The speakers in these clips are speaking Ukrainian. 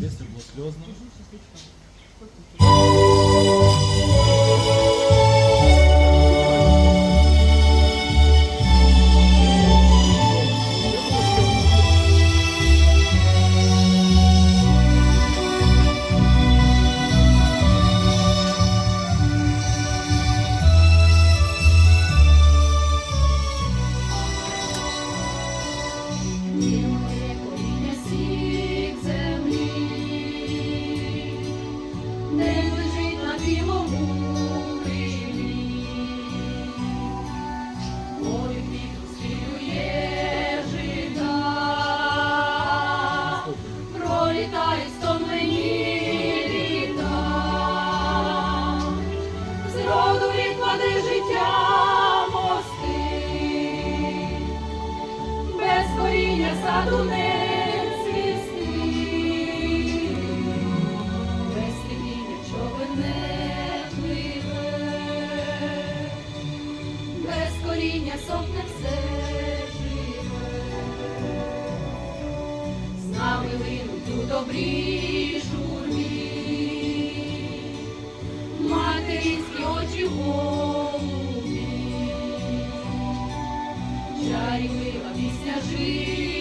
Десь было було саду не цвісти, без стихіння човен не пливе, без коріння сохне все живе, з нами линуть у добрій журбі, материнські очі голубі. Чарівлива пісня живить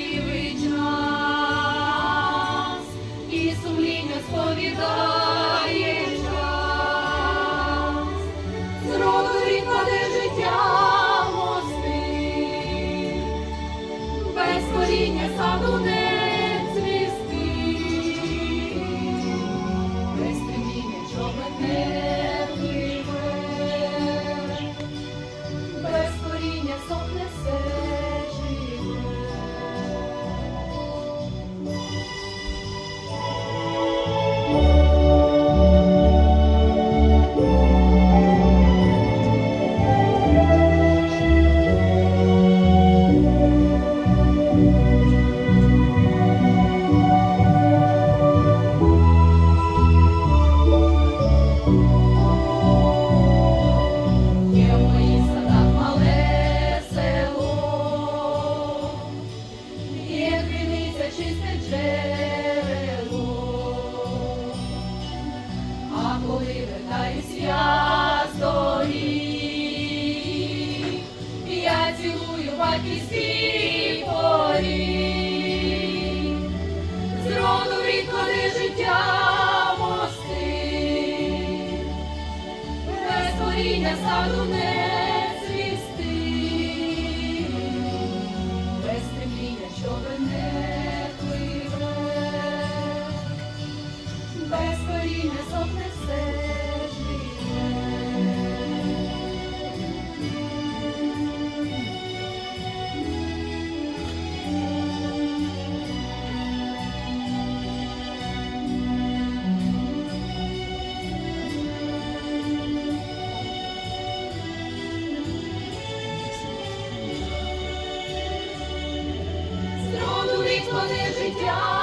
коріння саду не цілую батьківські зроду відклади життя мости. Без коріння саду не Зроду життя